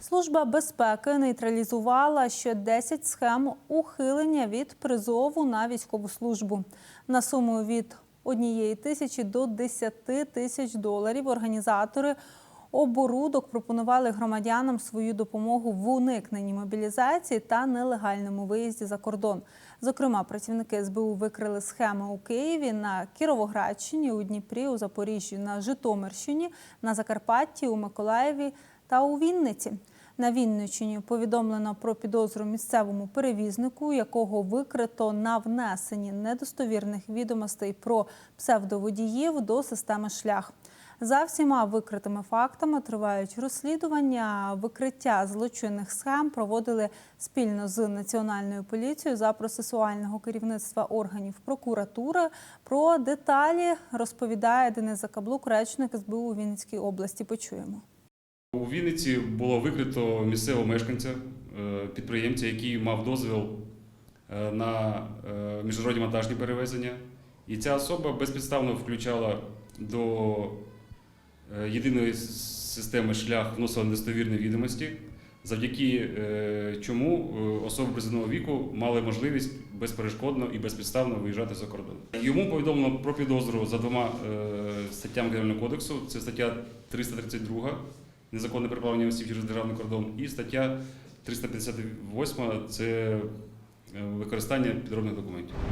Служба безпеки нейтралізувала ще 10 схем ухилення від призову на військову службу. На суму від однієї тисячі до 10 тисяч доларів організатори оборудок пропонували громадянам свою допомогу в уникненні мобілізації та нелегальному виїзді за кордон. Зокрема, працівники СБУ викрили схеми у Києві, на Кіровоградщині, у Дніпрі, у Запоріжжі, на Житомирщині, на Закарпатті, у Миколаєві та у Вінниці. На Вінниччині повідомлено про підозру місцевому перевізнику, якого викрито на внесенні недостовірних відомостей про псевдоводіїв до системи шлях. За всіма викритими фактами тривають розслідування. Викриття злочинних схем проводили спільно з національною поліцією за процесуального керівництва органів прокуратури. Про деталі розповідає Денис Закаблук, речник СБУ Вінницькій області. Почуємо. У Вінниці було викрито місцевого мешканця, е, підприємця, який мав дозвіл е, на е, міжнародні монтажні перевезення. І ця особа безпідставно включала до єдиної системи шлях вносила недостовірні відомості, завдяки чому особи призовного віку мали можливість безперешкодно і безпідставно виїжджати за кордон. Йому повідомлено про підозру за двома статтями Кримінального кодексу. Це стаття 332 незаконне переправлення осіб через державний кордон, і стаття 358 це е, використання підробних документів.